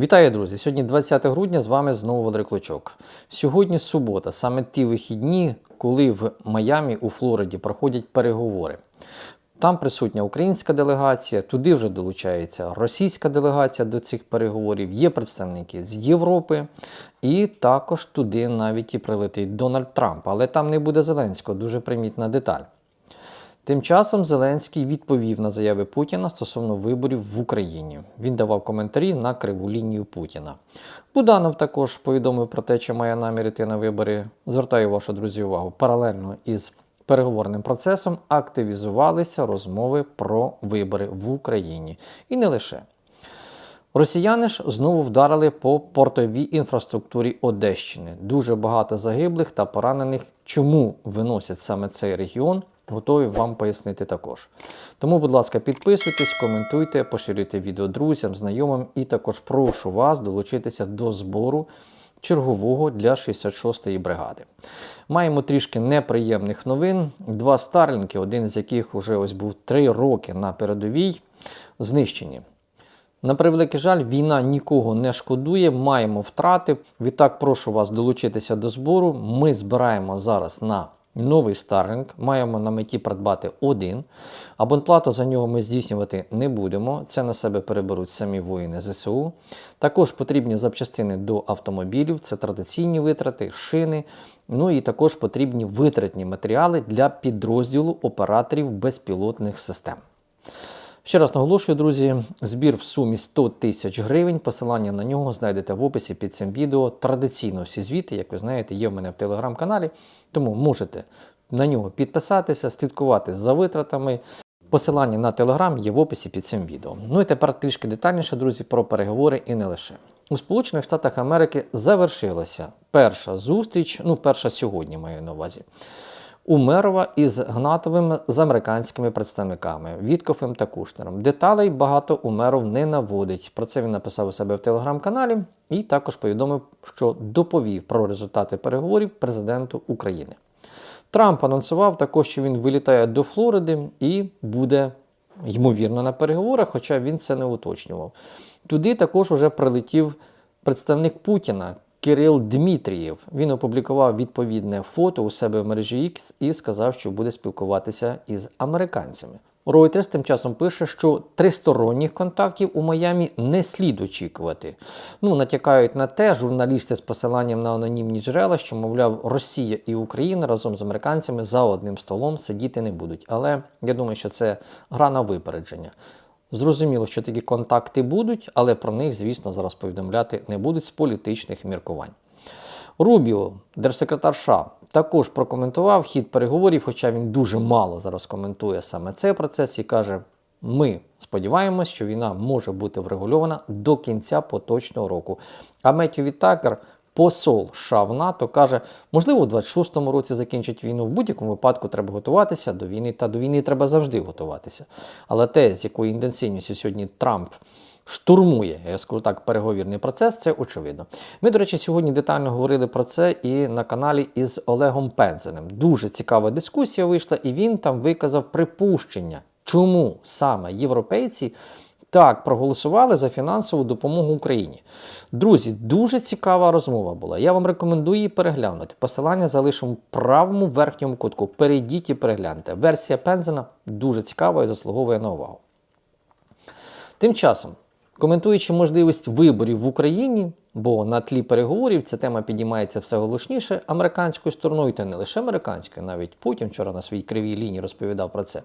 Вітаю, друзі! Сьогодні 20 грудня з вами знову Валерій Клочок. Сьогодні субота, саме ті вихідні, коли в Майамі у Флориді проходять переговори. Там присутня українська делегація, туди вже долучається російська делегація до цих переговорів, є представники з Європи, і також туди навіть і прилетить Дональд Трамп. Але там не буде Зеленського, дуже примітна деталь. Тим часом Зеленський відповів на заяви Путіна стосовно виборів в Україні. Він давав коментарі на криву лінію Путіна. Буданов також повідомив про те, чи має намір йти на вибори. Звертаю вашу друзі увагу. Паралельно із переговорним процесом активізувалися розмови про вибори в Україні. І не лише. Росіяни ж знову вдарили по портовій інфраструктурі Одещини. Дуже багато загиблих та поранених. Чому виносять саме цей регіон? Готові вам пояснити також. Тому, будь ласка, підписуйтесь, коментуйте, поширюйте відео друзям, знайомим і також прошу вас долучитися до збору чергового для 66-ї бригади. Маємо трішки неприємних новин. Два старлінки, один з яких уже ось був три роки на передовій, знищені. На превеликий жаль, війна нікого не шкодує, маємо втрати. Відтак прошу вас долучитися до збору. Ми збираємо зараз на новий Starlink, маємо на меті придбати один. Абонплату за нього ми здійснювати не будемо. Це на себе переберуть самі воїни ЗСУ. Також потрібні запчастини до автомобілів, це традиційні витрати, шини. Ну і також потрібні витратні матеріали для підрозділу операторів безпілотних систем. Ще раз наголошую, друзі, збір в сумі 100 тисяч гривень. Посилання на нього знайдете в описі під цим відео. Традиційно всі звіти, як ви знаєте, є в мене в телеграм-каналі, тому можете на нього підписатися, слідкувати за витратами. Посилання на телеграм є в описі під цим відео. Ну і тепер трішки детальніше, друзі, про переговори і не лише. У Сполучених Штатах Америки завершилася перша зустріч, ну, перша сьогодні маю на увазі. Умерова із Гнатовим з американськими представниками Віткофем та Кушнером. Деталей багато Умеров не наводить. Про це він написав у себе в телеграм-каналі і також повідомив, що доповів про результати переговорів президенту України. Трамп анонсував також, що він вилітає до Флориди і буде ймовірно на переговорах, хоча він це не уточнював. Туди також уже прилетів представник Путіна. Кирил Дмитрієв. Він опублікував відповідне фото у себе в мережі X і сказав, що буде спілкуватися із американцями. Reuters тим часом пише, що тристоронніх контактів у Майамі не слід очікувати. Ну, натякають на те, журналісти з посиланням на анонімні джерела, що, мовляв, Росія і Україна разом з американцями за одним столом сидіти не будуть. Але я думаю, що це гра на випередження. Зрозуміло, що такі контакти будуть, але про них, звісно, зараз повідомляти не будуть з політичних міркувань. Рубіо, держсекретар США, також прокоментував хід переговорів, хоча він дуже мало зараз коментує саме цей процес і каже: ми сподіваємось, що війна може бути врегульована до кінця поточного року. А Меттю Вітакер, посол США в НАТО, каже, можливо, у 26-му році закінчить війну. В будь-якому випадку треба готуватися до війни, та до війни треба завжди готуватися. Але те, з якою інтенсивністю сьогодні Трамп штурмує, я скажу так, переговірний процес, це очевидно. Ми, до речі, сьогодні детально говорили про це і на каналі із Олегом Пензеним. Дуже цікава дискусія вийшла, і він там виказав припущення, чому саме європейці. Так, проголосували за фінансову допомогу Україні. Друзі, дуже цікава розмова була. Я вам рекомендую її переглянути. Посилання залишимо в правому верхньому кутку. Перейдіть і перегляньте. Версія Пензена дуже цікава і заслуговує на увагу. Тим часом, коментуючи можливість виборів в Україні, бо на тлі переговорів ця тема підіймається все голосніше американською стороною, та не лише американською, навіть Путін вчора на своїй кривій лінії розповідав про це.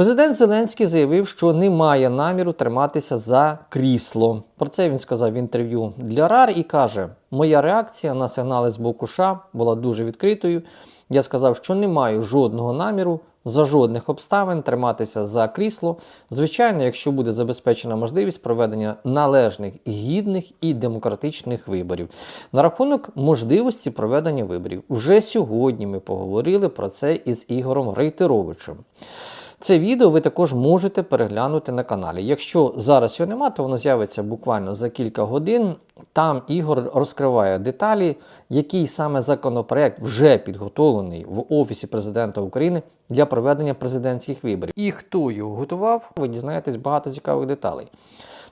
Президент Зеленський заявив, що не має наміру триматися за крісло. Про це він сказав в інтерв'ю для РАР і каже: Моя реакція на сигнали з боку США була дуже відкритою. Я сказав, що не маю жодного наміру за жодних обставин триматися за крісло. Звичайно, якщо буде забезпечена можливість проведення належних, гідних і демократичних виборів. На рахунок можливості проведення виборів, вже сьогодні ми поговорили про це із Ігорем Рейтеровичем. Це відео ви також можете переглянути на каналі. Якщо зараз його немає, то воно з'явиться буквально за кілька годин. Там Ігор розкриває деталі, який саме законопроект вже підготовлений в Офісі президента України для проведення президентських виборів. І хто його готував, ви дізнаєтесь багато цікавих деталей.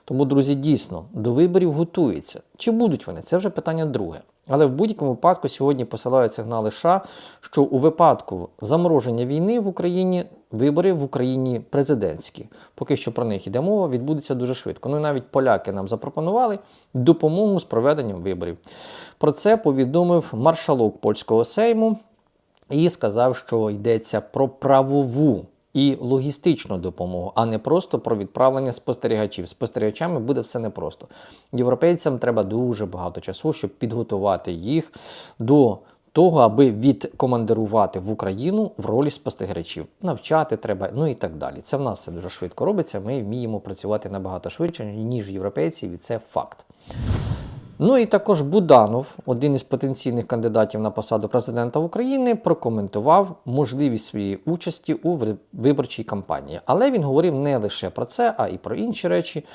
Тому, друзі, дійсно до виборів готуються. Чи будуть вони? Це вже питання друге. Але в будь-якому випадку сьогодні посилають сигнали США, що у випадку замороження війни в Україні вибори в Україні президентські. Поки що про них йде мова, відбудеться дуже швидко. Ну і навіть поляки нам запропонували допомогу з проведенням виборів. Про це повідомив маршалок польського сейму і сказав, що йдеться про правову. І логістичну допомогу, а не просто про відправлення спостерігачів. Спостерігачами буде все непросто. Європейцям треба дуже багато часу, щоб підготувати їх до того, аби відкомандирувати в Україну в ролі спостерігачів. Навчати треба, ну і так далі. Це в нас все дуже швидко робиться. Ми вміємо працювати набагато швидше, ніж європейці, і це факт. Ну і також Буданов, один із потенційних кандидатів на посаду президента України, прокоментував можливість своєї участі у виборчій кампанії. Але він говорив не лише про це, а й про інші речі.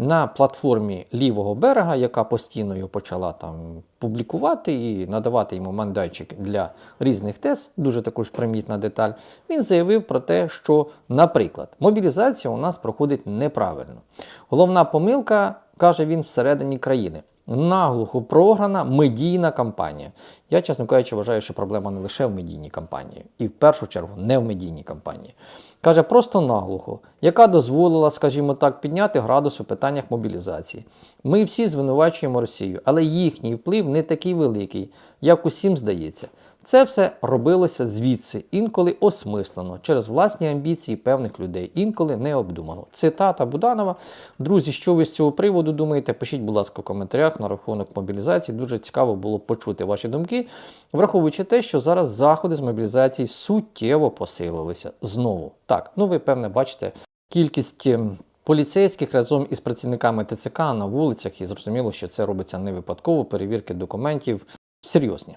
На платформі лівого берега, яка постійно його почала там публікувати і надавати йому мандайчик для різних тез, дуже також примітна деталь. Він заявив про те, що, наприклад, мобілізація у нас проходить неправильно. Головна помилка, каже він, всередині країни наглухо програна медійна кампанія. Я, чесно кажучи, вважаю, що проблема не лише в медійній кампанії, і в першу чергу не в медійній кампанії. Каже, просто наглухо, яка дозволила, скажімо так, підняти градус у питаннях мобілізації. Ми всі звинувачуємо Росію, але їхній вплив не такий великий, як усім здається. Це все робилося звідси, інколи осмислено, через власні амбіції певних людей, інколи необдумано. Цитата Буданова. Друзі, що ви з цього приводу думаєте? Пишіть, будь ласка, в коментарях на рахунок мобілізації. Дуже цікаво було почути ваші думки, враховуючи те, що зараз заходи з мобілізації суттєво посилилися знову. Так, ну ви певне бачите кількість. ем, Поліцейських разом із працівниками ТЦК на вулицях, і зрозуміло, що це робиться не випадково, перевірки документів серйозні.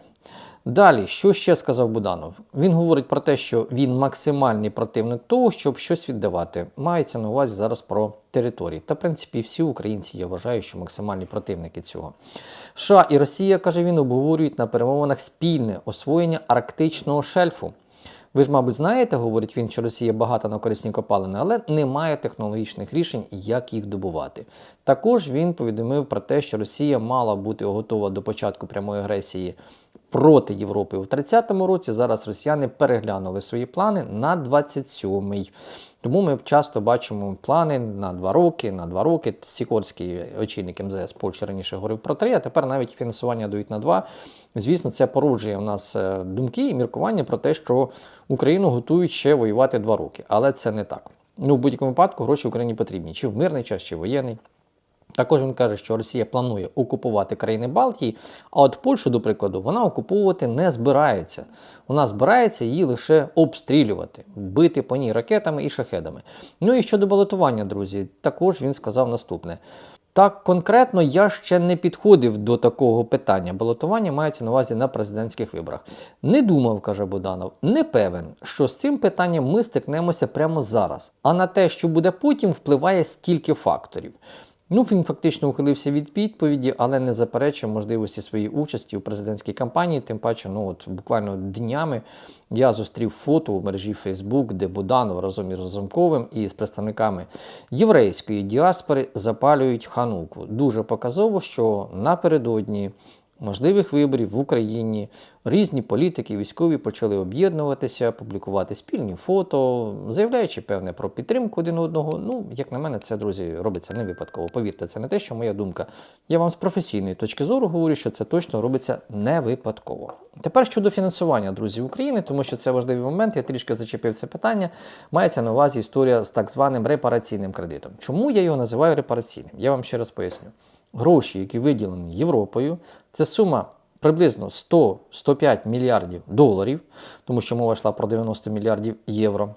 Далі, що ще сказав Буданов? Він говорить про те, що він максимальний противник того, щоб щось віддавати. Мається на увазі зараз про території. Та, в принципі, всі українці, я вважаю, що максимальні противники цього. США і Росія, каже він, обговорюють на перемовинах спільне освоєння арктичного шельфу. Ви ж, мабуть, знаєте, говорить він, що Росія багата на корисні копалини, але немає технологічних рішень, як їх добувати. Також він повідомив про те, що Росія мала бути готова до початку прямої агресії проти Європи у 30-му році. Зараз росіяни переглянули свої плани на 27-й. Тому ми часто бачимо плани на два роки, на два роки. Сікорський очільник МЗС Польщі раніше говорив про три, а тепер навіть фінансування дають на два. Звісно, це породжує в нас е, думки і міркування про те, що Україну готують ще воювати два роки. Але це не так. Ну, в будь-якому випадку гроші Україні потрібні, чи в мирний час, чи в воєнний. Також він каже, що Росія планує окупувати країни Балтії, а от Польщу, до прикладу, вона окуповувати не збирається. Вона збирається її лише обстрілювати, бити по ній ракетами і шахедами. Ну і щодо балотування, друзі, також він сказав наступне. Так конкретно я ще не підходив до такого питання. Балотування мається на увазі на президентських виборах. Не думав, каже Буданов, не певен, що з цим питанням ми стикнемося прямо зараз. А на те, що буде потім, впливає стільки факторів. Ну, він фактично ухилився від відповіді, але не заперечив можливості своєї участі у президентській кампанії. Тим паче, ну от буквально днями я зустрів фото у мережі Facebook, де Буданов разом із Розумковим і з представниками єврейської діаспори запалюють хануку. Дуже показово, що напередодні можливих виборів в Україні різні політики, військові почали об'єднуватися, публікувати спільні фото, заявляючи певне про підтримку один одного. Ну, як на мене, це друзі робиться не випадково. Повірте, це не те, що моя думка. Я вам з професійної точки зору говорю, що це точно робиться не випадково. Тепер щодо фінансування друзів України, тому що це важливий момент. Я трішки зачепив це питання. Мається на увазі історія з так званим репараційним кредитом. Чому я його називаю репараційним? Я вам ще раз поясню. Гроші, які виділені Європою, це сума приблизно 100-105 мільярдів доларів, тому що мова йшла про 90 мільярдів євро.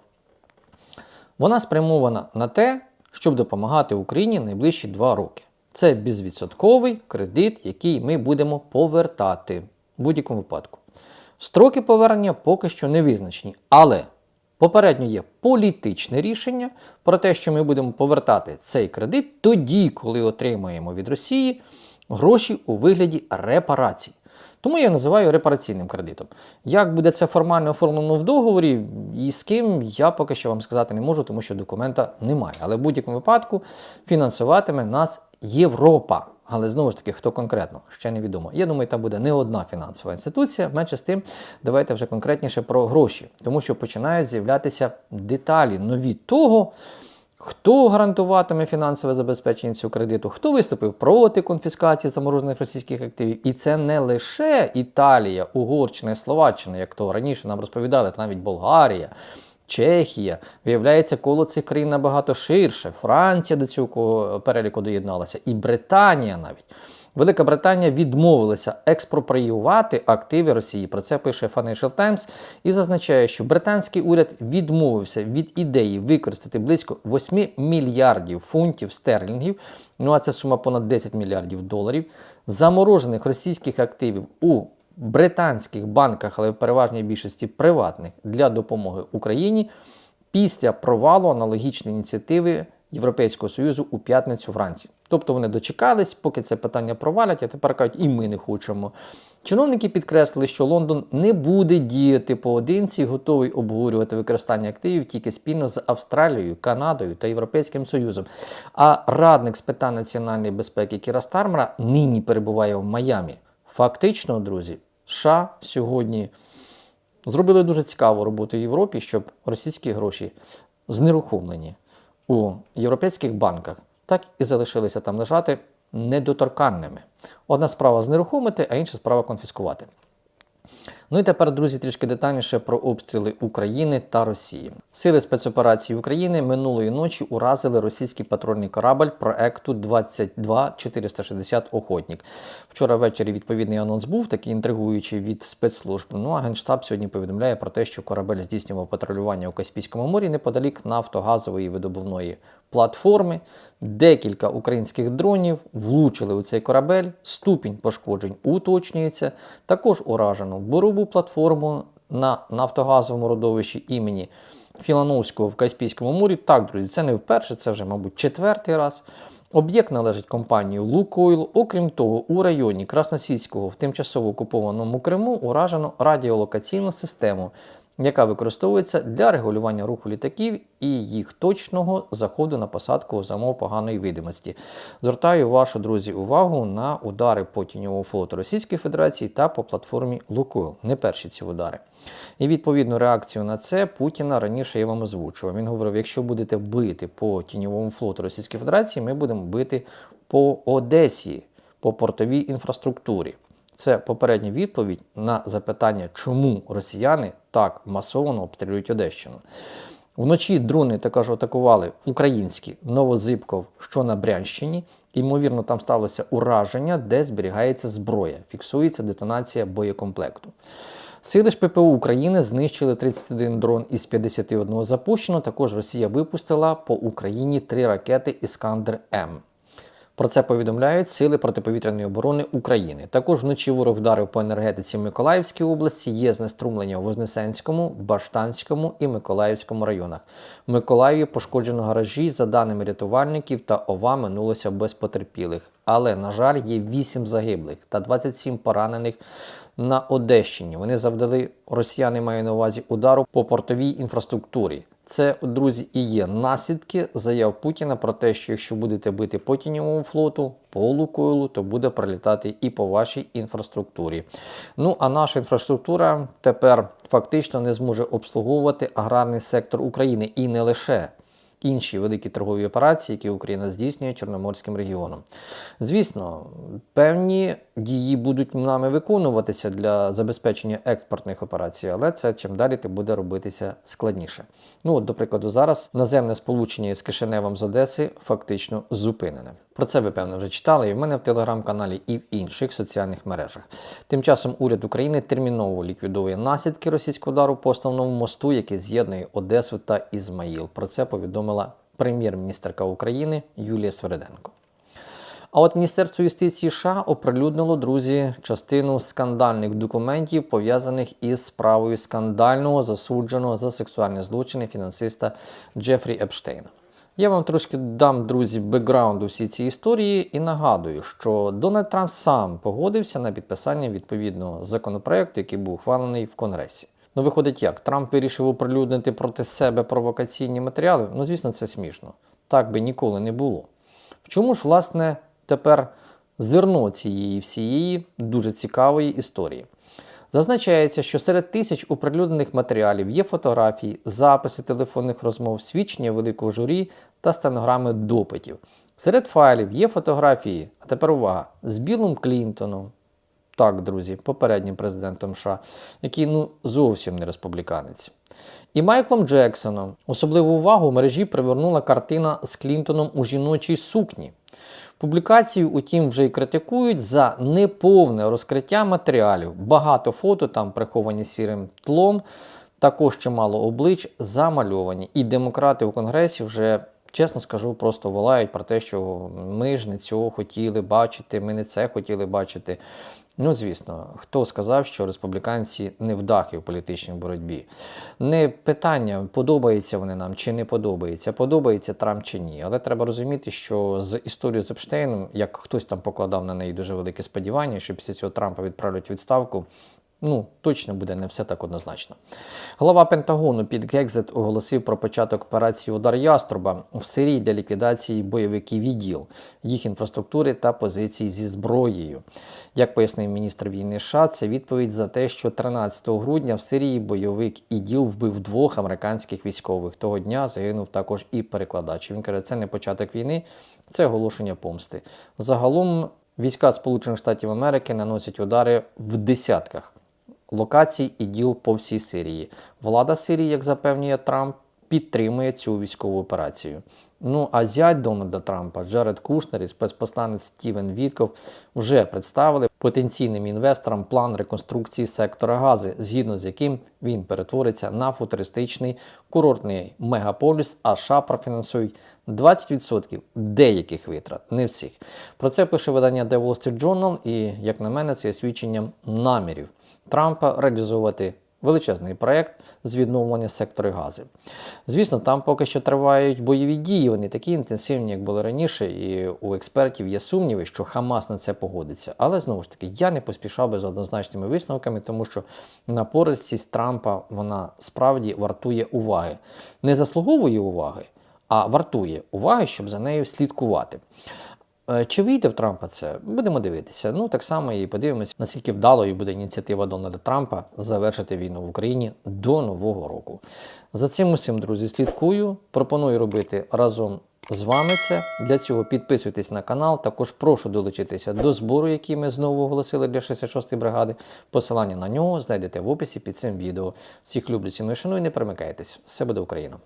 Вона спрямована на те, щоб допомагати Україні найближчі два роки. Це безвідсотковий кредит, який ми будемо повертати в будь-якому випадку. Строки повернення поки що не визначені, але попередньо є політичне рішення про те, що ми будемо повертати цей кредит тоді, коли отримаємо від Росії гроші у вигляді репарацій. Тому я називаю репараційним кредитом. Як буде це формально оформлено в договорі і з ким, я поки що вам сказати не можу, тому що документа немає. Але в будь-якому випадку фінансуватиме нас Європа. Але знову ж таки, хто конкретно, ще невідомо. Я думаю, там буде не одна фінансова інституція. Менше з тим, давайте вже конкретніше про гроші, тому що починають з'являтися деталі нові того, хто гарантуватиме фінансове забезпечення цього кредиту, хто виступив проти конфіскації заморожених російських активів. І це не лише Італія, Угорщина Словаччина, як то раніше нам розповідали, та навіть Болгарія. Чехія, виявляється, коло цих країн набагато ширше. Франція до цього переліку доєдналася, і Британія навіть. Велика Британія відмовилася експропріювати активи Росії. Про це пише Financial Times і зазначає, що британський уряд відмовився від ідеї використати близько 8 мільярдів фунтів стерлінгів. Ну а це сума понад 10 мільярдів доларів, заморожених російських активів у британських банках, але в переважній більшості приватних для допомоги Україні після провалу аналогічної ініціативи Європейського Союзу у п'ятницю вранці. Тобто вони дочекались, поки це питання провалять, а тепер кажуть, і ми не хочемо. Чиновники підкреслили, що Лондон не буде діяти поодинці, готовий обговорювати використання активів тільки спільно з Австралією, Канадою та Європейським Союзом. А радник з питань національної безпеки Кіра Стармера нині перебуває в Майамі. Фактично, друзі, США сьогодні зробили дуже цікаву роботу в Європі, щоб російські гроші знерухомлені у європейських банках так і залишилися там лежати недоторканними. Одна справа знерухомити, а інша справа конфіскувати. Ну і тепер, друзі, трішки детальніше про обстріли України та Росії. Сили спецоперації України минулої ночі уразили російський патрульний корабль проекту 22460 Охотник. Вчора ввечері відповідний анонс був, такий інтригуючий від спецслужб. Ну а Генштаб сьогодні повідомляє про те, що корабель здійснював патрулювання у Каспійському морі неподалік нафтогазової видобувної платформи. Декілька українських дронів влучили у цей корабель. Ступінь пошкоджень уточнюється. Також уражено платформу на нафтогазовому родовищі імені Філановського в Каспійському морі. Так, друзі, це не вперше, це вже, мабуть, четвертий раз. Об'єкт належить компанії Лукойл. Окрім того, у районі Красносільського в тимчасово окупованому Криму уражено радіолокаційну систему, яка використовується для регулювання руху літаків і їх точного заходу на посадку за умов поганої видимості. Звертаю вашу друзі увагу на удари по тіньовому флоту Російської Федерації та по платформі Лукойл. Не перші ці удари. І відповідну реакцію на це Путіна раніше я вам озвучував. Він говорив: якщо будете бити по тіньовому флоту Російської Федерації, ми будемо бити по Одесі, по портовій інфраструктурі. Це попередня відповідь на запитання, чому росіяни так масово обстрілюють Одещину. Вночі дрони також атакували українські Новозибков, що на Брянщині. Ймовірно, там сталося ураження, де зберігається зброя, фіксується детонація боєкомплекту. Сили ж ППУ України знищили 31 дрон із 51 запущено. Також Росія випустила по Україні три ракети Іскандер М. Про це повідомляють Сили протиповітряної оборони України. Також вночі ворог вдарив по енергетиці в Миколаївській області. Є знеструмлення у Вознесенському, Баштанському і Миколаївському районах. В Миколаєві пошкоджено гаражі. За даними рятувальників та ОВА минулося без потерпілих. Але, на жаль, є 8 загиблих та 27 поранених на Одещині. Вони завдали росіяни маю на увазі удару по портовій інфраструктурі. Це, друзі, і є наслідки заяв Путіна про те, що якщо будете бити по тіньовому флоту, по Лукойлу, то буде прилітати і по вашій інфраструктурі. Ну а наша інфраструктура тепер фактично не зможе обслуговувати аграрний сектор України і не лише. Інші великі торгові операції, які Україна здійснює Чорноморським регіоном. Звісно, певні дії будуть нами виконуватися для забезпечення експортних операцій, але це чим далі тим буде робитися складніше. Ну от, до прикладу, зараз наземне сполучення із Кишиневом з Одеси фактично зупинене. Про це ви певно вже читали і в мене в телеграм-каналі, і в інших соціальних мережах. Тим часом уряд України терміново ліквідує наслідки російського удару по основному мосту, який з'єднує Одесу та Ізмаїл. Про це повідомила прем'єр-міністерка України Юлія Свериденко. А от Міністерство юстиції США оприлюднило, друзі, частину скандальних документів, пов'язаних із справою скандального засудженого за сексуальні злочини фінансиста Джефрі Епштейна. Я вам трошки дам, друзі, бекграунду всій цій історії і нагадую, що Дональд Трамп сам погодився на підписання відповідного законопроекту, який був ухвалений в Конгресі. Ну, виходить як? Трамп вирішив оприлюднити проти себе провокаційні матеріали. Ну, звісно, це смішно. Так би ніколи не було. В чому ж, власне, тепер зерно цієї всієї дуже цікавої історії? Зазначається, що серед тисяч оприлюднених матеріалів є фотографії, записи телефонних розмов, свідчення великого журі та стенограми допитів. Серед файлів є фотографії, а тепер увага, з Білом Клінтоном, так, друзі, попереднім президентом США, який ну зовсім не республіканець. І Майклом Джексоном особливу увагу в мережі привернула картина з Клінтоном у жіночій сукні. Публікацію, утім, вже й критикують за неповне розкриття матеріалів. Багато фото там приховані сірим тлом, також чимало облич замальовані. І демократи у Конгресі вже. Чесно скажу, просто волають про те, що ми ж не цього хотіли бачити, ми не це хотіли бачити. Ну, звісно, хто сказав, що республіканці не вдахи в політичній боротьбі? Не питання, подобається вони нам чи не подобається, подобається Трамп чи ні. Але треба розуміти, що з історією з Епштейном, як хтось там покладав на неї дуже велике сподівання, що після цього Трампа відправлять відставку. Ну, точно буде не все так однозначно. Глава Пентагону Піт Гекзет оголосив про початок операції Удар Яструба в Сирії для ліквідації бойовиків іділ, їх інфраструктури та позицій зі зброєю. Як пояснив міністр війни США, це відповідь за те, що 13 грудня в Сирії бойовик іділ вбив двох американських військових. Того дня загинув також і перекладач. Він каже, це не початок війни, це оголошення помсти. Загалом війська Сполучених Штатів Америки наносять удари в десятках локацій і діл по всій Сирії. Влада Сирії, як запевнює Трамп, підтримує цю військову операцію. Ну а зять Дональда Трампа Джаред Кушнер і спецпосланець Стівен Вітков вже представили потенційним інвесторам план реконструкції сектора Гази, згідно з яким він перетвориться на футуристичний курортний мегаполіс, а США профінансують 20% деяких витрат, не всіх. Про це пише видання The Wall Street Journal, і як на мене, це є свідченням намірів. Трампа реалізовувати величезний проєкт з відновлення сектору гази. Звісно, там поки що тривають бойові дії, вони такі інтенсивні, як були раніше, і у експертів є сумніви, що Хамас на це погодиться. Але знову ж таки, я не поспішав би з однозначними висновками, тому що напористість Трампа вона справді вартує уваги. Не заслуговує уваги, а вартує уваги, щоб за нею слідкувати. Е, Чи вийде в Трампа це? Будемо дивитися. Ну так само і подивимося, наскільки вдалою буде ініціатива Дональда Трампа завершити війну в Україні до Нового року. За цим усім, друзі, слідкую. Пропоную робити разом з вами це. Для цього підписуйтесь на канал. Також прошу долучитися до збору, який ми знову оголосили для 66-ї бригади. Посилання на нього знайдете в описі під цим відео. Всіх люблю, ціную, шаную, не перемикайтесь. Все буде Україна!